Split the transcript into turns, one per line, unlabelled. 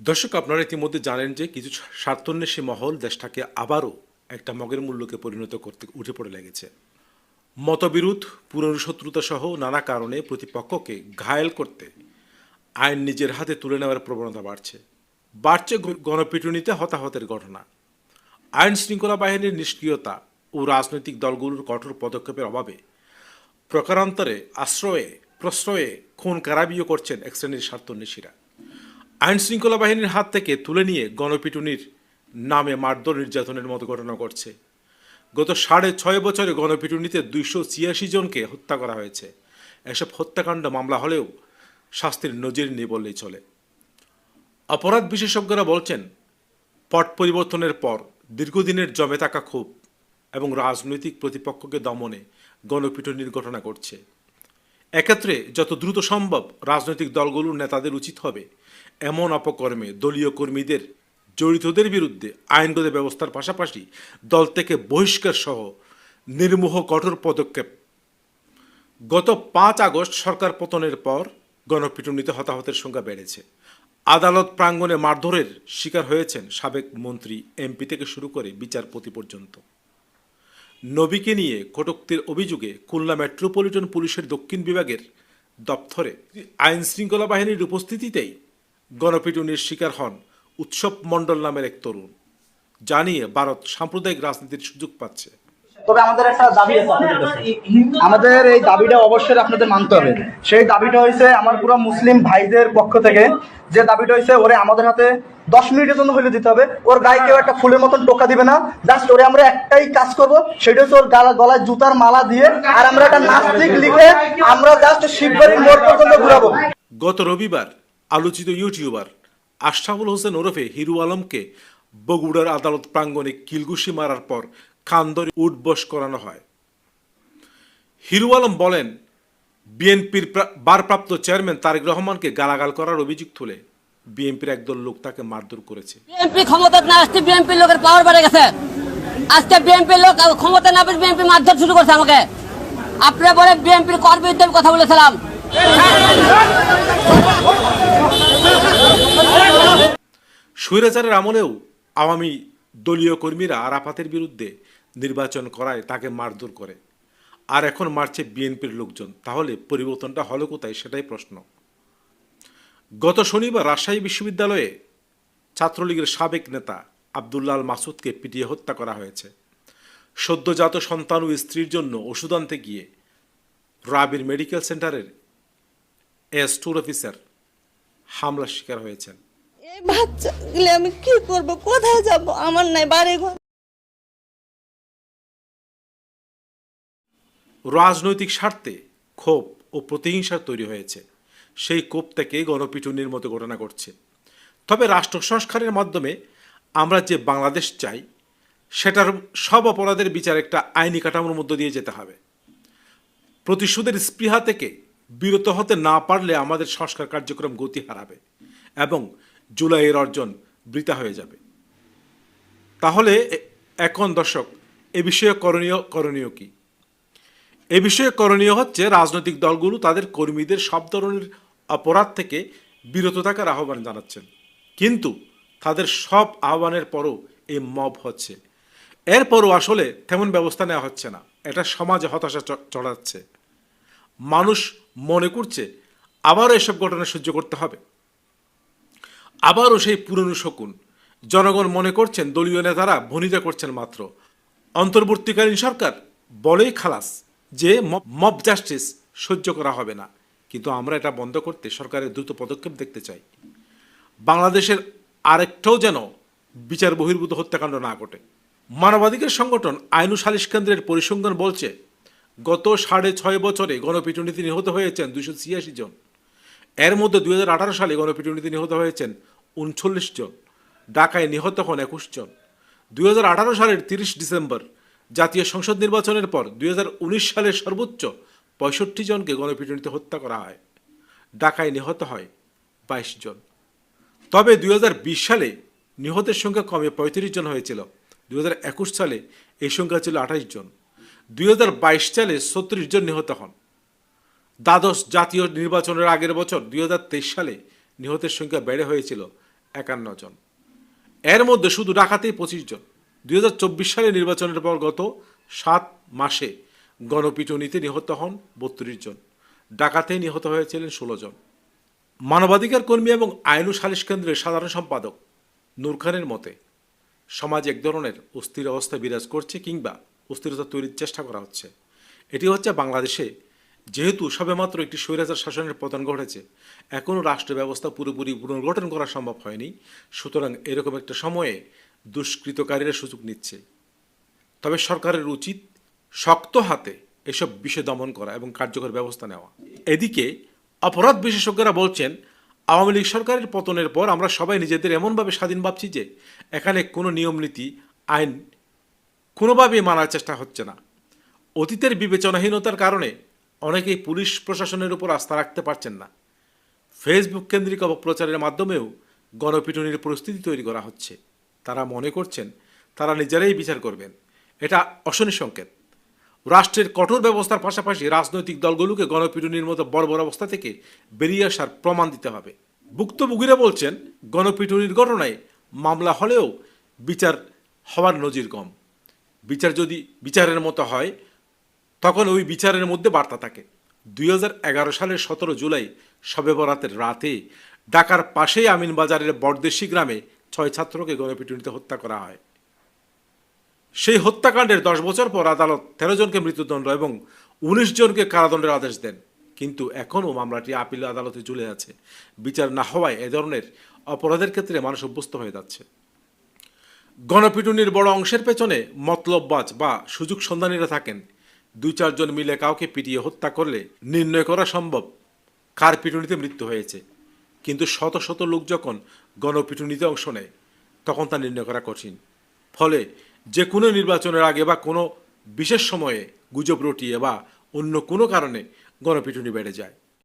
দর্শক, আপনারা ইতিমধ্যে জানেন যে কিছু স্বার্থন্বেষী মহল দেশটাকে আবারও একটা মগের মূল্যকে পরিণত করতে উঠে পড়ে লেগেছে। মতবিরোধ, পুনর্শত্রুতা সহ নানা কারণে প্রতিপক্ষকে ঘায়েল করতে আইন নিজের হাতে তুলে নেওয়ার প্রবণতা বাড়ছে। বাড়ছে গণপিটুনিতে হতাহতের ঘটনা। আইন শৃঙ্খলা বাহিনীর নিষ্ক্রিয়তা ও রাজনৈতিক দলগুলোর কঠোর পদক্ষেপের অভাবে প্রকারান্তরে আশ্রয়ে, প্রশ্রয়ে খুন কারাবিও করছেন এক শ্রেণির স্বার্থন্বেষীরা। আইন শৃঙ্খলা বাহিনীর হাত থেকে তুলে নিয়ে গণপিটুনির নামে মারধর নির্যাতনের মতো ঘটনা ঘটছে। গত সাড়ে ছয় বছরে গণপিটুনিতে দুইশো ছিয়াশি জনকে হত্যা করা হয়েছে। এসব হত্যাকাণ্ড মামলা হলেও শাস্তির নজির নেই বললেই চলে। অপরাধ বিশেষজ্ঞরা বলছেন, পট পরিবর্তনের পর দীর্ঘদিনের জমে থাকা ক্ষোভ এবং রাজনৈতিক প্রতিপক্ষকে দমনে গণপিটুনির ঘটনা ঘটছে। এক্ষেত্রে যত দ্রুত সম্ভব রাজনৈতিক দলগুলোর নেতাদের উচিত হবে এমন অপকর্মে দলীয় কর্মীদের, জড়িতদের বিরুদ্ধে আইনগত ব্যবস্থার পাশাপাশি দল থেকে বহিষ্কার সহ নির্মোহ কঠোর পদক্ষেপ। গত পাঁচ আগস্ট সরকার পতনের পর গণপিটুনিতে হতাহতের সংখ্যা বেড়েছে। আদালত প্রাঙ্গণে মারধরের শিকার হয়েছেন সাবেক মন্ত্রী এমপি থেকে শুরু করে বিচারপতি পর্যন্ত। নবীকে নিয়ে কটুক্তির অভিযোগে খুলনা মেট্রোপলিটন পুলিশের দক্ষিণ বিভাগের দপ্তরে আইন শৃঙ্খলা বাহিনীর উপস্থিতিতেই গণপিটুনির শিকার হন উৎসব মণ্ডল নামের এক তরুণ। জানিয়ে ভারত সাম্প্রদায়িক রাজনীতির সুযোগ পাচ্ছে।
তবে আমাদের একটা দাবি আমাদের এই দাবিটা অবশ্যই আপনাদের মানতে হবে। সেই দাবিটা হয়েছে আমার পুরো মুসলিম ভাইদের পক্ষ থেকে, যে দাবিটা হয়েছে ওরে আমাদের হাতে দশ মিনিটের জন্য দিতে হবে। ওর গায়ে কেউ একটা ফুলের মতন টোকা দিবে না। জাস্ট ওরে আমরা একটাই কাজ করব, সেটা হচ্ছে ওর গালা গলায় জুতার মালা দিয়ে আর আমরা একটা নাস্তিক লিখে আমরা জাস্ট শিববাড়ির মোড় পর্যন্ত ঘুরাবো।
গত রবিবার আলোচিত ইউটিউবার আশরাফুল হোসেন ওরফে হিরু আলমকে বগুড়ার আদালত প্রাঙ্গণে কিলগুশি মারার পর খান্দরে উঠবস করানো হয়। হিরু আলম বলেন বিএনপির প্রা- ভারপ্রাপ্ত চেয়ারম্যান তারেক রহমানকে গালাগাল করার অভিযোগ তুলে বিএনপির একদল লোক তাকে মারধর করেছে।
বিএনপি ক্ষমতা না আসতে বিএনপির লোকের পাওয়ার বেড়ে গেছে। আজকে বিএনপির লোক ক্ষমতা না পেয়ে বিএনপি মারধর শুরু করছে আমাকে। আপনি বলে বিএনপির কর বিরুদ্ধে কথা বলেছিলাম।
স্বৈরাচারের আমলেও আওয়ামী দলীয় কর্মীরা আরাফাতের বিরুদ্ধে নির্বাচন করায় তাকে মারধর করে। আর এখন মারছে বিএনপির লোকজন। তাহলে পরিবর্তনটা হলো কোথায় সেটাই প্রশ্ন। গত শনিবার রাজশাহী বিশ্ববিদ্যালয়ে ছাত্রলীগের সাবেক নেতা আবদুল্লাল মাসুদকে পিটিয়ে হত্যা করা হয়েছে। সদ্যজাত সন্তান ও স্ত্রীর জন্য ওষুধ আনতে গিয়ে রাবির মেডিকেল সেন্টারের এ স্টোর অফিসার হামলার শিকার হয়েছেন।
আমি কি করব? কোথায় যাব? আমার নাই বাড়ি ঘর
রাজনৈতিক স্বার্থে ক্ষোভ ও প্রতিহিংসার তৈরি হয়েছে। সেই ক্ষোভ থেকে গণপিটুনির মতো ঘটনা ঘটছে। তবে রাষ্ট্র সংস্কারের মাধ্যমে আমরা যে বাংলাদেশ চাই, সেটার সব অপরাধের বিচার একটা আইনি কাঠামোর মধ্য দিয়ে যেতে হবে। প্রতিশোধের স্পৃহা থেকে বিরত হতে না পারলে আমাদের সংস্কার কার্যক্রম গতি হারাবে এবং জুলাইয়ের অর্জন বৃথা হয়ে যাবে। তাহলে এখন দর্শক, এ বিষয়ে করণীয় করণীয় কি? এ বিষয়ে করণীয় হচ্ছে রাজনৈতিক দলগুলো তাদের কর্মীদের সব ধরনের অপরাধ থেকে বিরত থাকার আহ্বান জানাচ্ছেন। কিন্তু তাদের সব আহ্বানের পরও এই মব হচ্ছে। এরপরও আসলে তেমন ব্যবস্থা নেওয়া হচ্ছে না। এটা সমাজে হতাশা চড়াচ্ছে। মানুষ মনে করছে আবারও এসব ঘটনা সহ্য করতে হবে। আবারও সেই পুরনো শকুন। জনগণ মনে করছেন দলীয় নেতারা ভনিতা করছেন মাত্র। অন্তর্বর্তীকালীন সরকার বলেই খালাস। যে মব- জাস্টিস সহ্য করা হবে না। কিন্তু আমরা এটা বন্ধ করতে সরকারের দ্রুত পদক্ষেপ দেখতে চাই। বাংলাদেশের আরেকটাও যেন বিচার বহির্ভূত হত্যাকাণ্ড না ঘটে। মানবাধিকার সংগঠন আইনু সালিশ কেন্দ্রের পরিসংখ্যান বলছে, গত সাড়ে ছয় বছরে গণপিটুনিতে নিহত হয়েছেন দুশো ছিয়াশি জন। এর মধ্যে দুই হাজার আঠারো সালে গণপিটুনিতে নিহত হয়েছেন উনচল্লিশ জন। ঢাকায় নিহত হন একুশ জন। দুই হাজার আঠারো সালের তিরিশ ডিসেম্বর জাতীয় সংসদ নির্বাচনের পর দুই সালের সর্বোচ্চ পঁয়ষট্টি জনকে গণপিটুনিতে হত্যা করা হয়। ডাকায় নিহত হয় বাইশ জন। তবে দুই হাজার বিশ সালে নিহতের সংখ্যা কমে পঁয়ত্রিশ জন হয়েছিল। দুই হাজার একুশ সালে এই সংখ্যা ছিল আঠাশ জন। দুই হাজার বাইশ সালে ছত্রিশ জন নিহত হন। দ্বাদশ জাতীয় নির্বাচনের আগের বছর দুই হাজার তেইশ সালে নিহতের সংখ্যা বেড়ে হয়েছিল একান্ন জন। এর মধ্যে শুধু ডাকাতেই পঁচিশ জন। দুই সালে নির্বাচনের পর গত সাত মাসে গণপিটুনিতে নিহত হন বত্রিশ জন। ডাকাতে নিহত হয়েছিলেন ষোলো জন। মানবাধিকার কর্মী এবং আইনু সালিশ কেন্দ্রের সাধারণ সম্পাদক নূর খানের মতে, সমাজ এক ধরনের অস্থির অবস্থা বিরাজ করছে কিংবা অস্থিরতা তৈরির চেষ্টা করা হচ্ছে। এটি হচ্ছে বাংলাদেশে যেহেতু সবেমাত্র একটি স্বৈরাচার শাসনের পতন ঘটেছে এখনও রাষ্ট্র ব্যবস্থা পুরোপুরি পুনর্গঠন করা সম্ভব হয়নি। সুতরাং এরকম একটা সময়ে দুষ্কৃতকারীরা সুযোগ নিচ্ছে। তবে সরকারের উচিত শক্ত হাতে এসব বিষয় দমন করা এবং কার্যকর ব্যবস্থা নেওয়া। এদিকে অপরাধ বিশেষজ্ঞরা বলছেন, আওয়ামী লীগ সরকারের পতনের পর আমরা সবাই নিজেদের এমনভাবে স্বাধীন ভাবছি যে এখানে কোনো নিয়ম নীতি, আইন কোনোভাবেই মানার চেষ্টা হচ্ছে না। অতীতের বিবেচনাহীনতার কারণে অনেকেই পুলিশ প্রশাসনের উপর আস্থা রাখতে পারছেন না। ফেসবুক কেন্দ্রিক অপপ্রচারের মাধ্যমেও গণপিটুনির পরিস্থিতি তৈরি করা হচ্ছে। তারা মনে করছেন, তারা নিজেরাই বিচার করবেন। এটা অশনি সংকেত। রাষ্ট্রের কঠোর ব্যবস্থার পাশাপাশি রাজনৈতিক দলগুলোকে গণপিটুনির মতো বড় অবস্থা থেকে বেরিয়ে আসার প্রমাণ দিতে হবে। ভুক্তভোগীরা বলছেন, গণপিটুনির ঘটনায় মামলা হলেও বিচার হওয়ার নজির কম। বিচার যদি বিচারের মতো হয়, তখন ওই বিচারের মধ্যে বার্তা থাকে। দুই হাজার এগারো সালের সতেরো জুলাই শবে বরাতের রাতে ঢাকার পাশেই আমিনবাজারের বরদেশি গ্রামে ছয় ছাত্রকে গণপিটুনিতে হত্যা করা হয়। সেই হত্যাকাণ্ডের দশ বছর পর আদালত তেরো জনকে মৃত্যুদণ্ড এবং উনিশ জনকে কারাদণ্ডের আদেশ দেন। কিন্তু এখনও মামলাটি আপিল আদালতে ঝুলে আছে। বিচার না হওয়ায় এ ধরনের অপরাধের ক্ষেত্রে মানুষ অভ্যস্ত হয়ে যাচ্ছে। গণপিটুনির বড় অংশের পেছনে মতলববাজ বা সুযোগ সন্ধানীরা থাকেন। দুই চারজন মিলে কাউকে পিটিয়ে হত্যা করলে নির্ণয় করা সম্ভব। কার পিটুনিতে মৃত্যু হয়েছে? কিন্তু শত শত লোক যখন গণপিটুনিতে অংশ নেয়, তখন তা নির্ণয় করা কঠিন। ফলে যে কোনো নির্বাচনের আগে বা কোনো বিশেষ সময়ে গুজব রটিয়ে বা অন্য কোনো কারণে গণপিটুনি বেড়ে যায়।